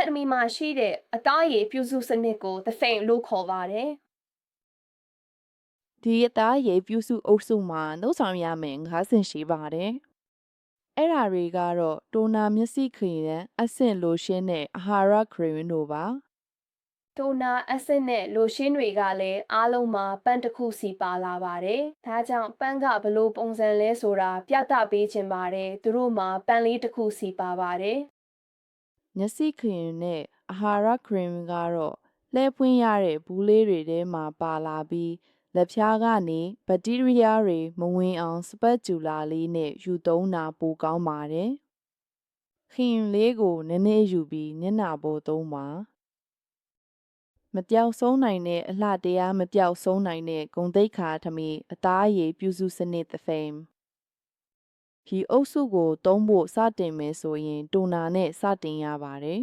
က်ဒမီမှာရှိတဲ့အသားရည်ပြုစုစနစ်ကို The Fame လို့ခေါ်ပါတယ်ဒီအသားရေပြုစုအုပ်စုမှာနှုတ်ဆောင်ရမယ်ငါးဆင့်ရှိပါတယ်။အဲ့ဓာတွေကတော့တိုနာမျက်စိခရင်အဆင့်လိုရှင်းတဲ့အာဟာရခရင်တို့ပါတိုနာအဆစ်နဲ့လိုရှင်းတွေကလည်းအားလုံးမှာပန်းတစ်ခုစီပါလာပါတယ်။ဒါကြောင့်ပန်းကဘလို့ပုံစံလဲဆိုတာပြသပေးခြင်းပါတယ်။သူတို့မှာပန်းလေးတစ်ခုစီပါပါတယ်။ မျက်စိခရင်နဲ့အာဟာရခရင်ကတော့လှဲပွင့်ရတဲ့ဘူးလေးတွေထဲမှာပါလာပြီးလက်ဖြားကနေဘက်တီးရီးယားတွေမဝင်အောင်စပတ်ကျူလာလေးနဲ့ယူသုံးတာပိုကောင်းပါတယ်။ခရင်လေးကိုနည်းနည်းယူပြီးမျက်နှာပေါ်သုံးပါမပြောက်ဆုံးနိုင်တဲ့အလှတရားမပြောက်ဆုံးနိုင်တဲ့ဂုံတိတ်ခါထမီအသားအရည်ပြုစုစနစ်သဖိမ် ဒီအုပ်စုကို သုံးဖို့စတင်မယ်ဆိုရင်တိုနာနဲ့စတင်ရပါတယ်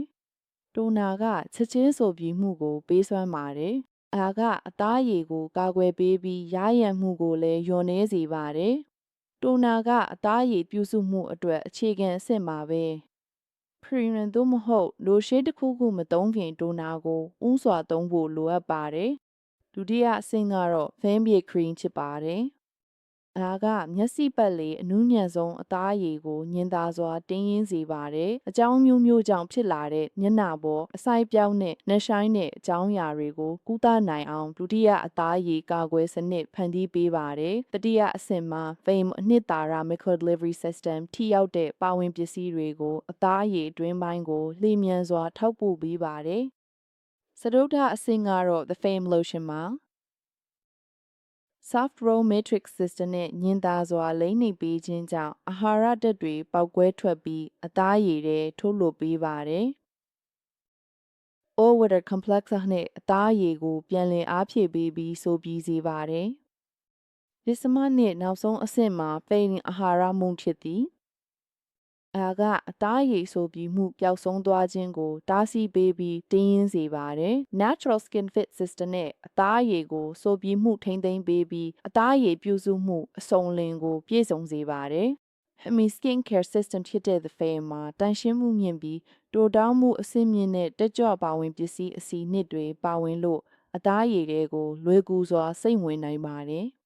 တိုနာကချက်ချင်းဆိုပြီးမှုကို ပေးစွမ်းပါတယ်အာကအသားအရည်ကို ကာကွယ်ပေးပြီးရရန်မှုကိုလည်းယွန်နေစေပါတယ်တိုနာကအသားအရည်ပြုစုမှုအတွက်အခြေခံအဆင့်ပါပဲပရီရန်သို့မဟုတ်လိုရှေးတစ်ခုခုမသုံးခင်ဒိုနာကိုဥစွာသုံးဖို့လိုအပ်ပါတယ်။ဒုတိယအဆင့်ကတော့ fan beer cream ဖြစ်ပါတယ်။ ဒါကမျက်စိပတ်လေအနုညံ့ဆုံးအသားအရည်ကိုညင်သာစွာတင်းရင်းစေပါတယ်။အကြောင်းမျိုးမျိုးကြောင့်ဖြစ်လာတဲ့မျက်နှာပေါ်အစိုက်ပြောင်းနဲ့နှဆိုင်တဲ့အကြောင်းအရာတွေကိုကုသနိုင်အောင်ဒုတိယအသားအရည်ကာကွယ်စနစ်ဖန်တီးပေးပါတယ်။တတိယအဆင့်မှာ fame အနှစ်သာရ micro delivery system ထိရောက်တဲ့ပါဝင်ပစ္စည်းတွေကိုအသားအရည်အတွင်းပိုင်းကိုလျင်မြန်စွာထောက်ပို့ပေးပါတယ်။စတုဒ္ဓအဆင့်ကတော့ the fame lotion မှာ soft roll matrix system နဲ့ညင်သာစွာလိမ့်နေပေးခြင်းကြောင့်အာဟာရဓာတ်တွေပောက်ကွဲထွက်ပြီးအသားရည်တွေထုတ်လွှတ်ပေးပါတယ်။ all water complex နဲ့အသားရည်ကို ပြန်လည်အားဖြည့်ပေးပြီးဆိုပြီးစေပါတယ်။ဒီစမနဲ့နောက်ဆုံးအဆင့်မှာဖိန်အာဟာရမှုဖြစ်သည်။ အာကအသားရည်ဆိုပြီးမှုပျောက်ဆုံးသွားခြင်းကို တားဆီးပေးပြီးတင်းရင်းစေပါတယ်။ Natural Skin Fit System နဲ့အသားရည်ကိုဆိုပြီးမှုထိမ့်သိမ်းပေးပြီးအသားရည်ပြုစုမှုအစုံလင်ကို ပြည့်စုံစေပါတယ်။ Hemi Skin Care System ဖြစ်တဲ့ The Fair မှာတန်ရှင်းမှုမြင့်ပြီးတိုတောင်းမှုအဆင့်မြင့်တဲ့တက်ကြွပါဝင်ပစ္စည်းအစီနှစ်တွေပါဝင်လို့အသားရည်တွေကိုလွယ်ကူစွာစိတ်ဝင်နိုင်ပါတယ်။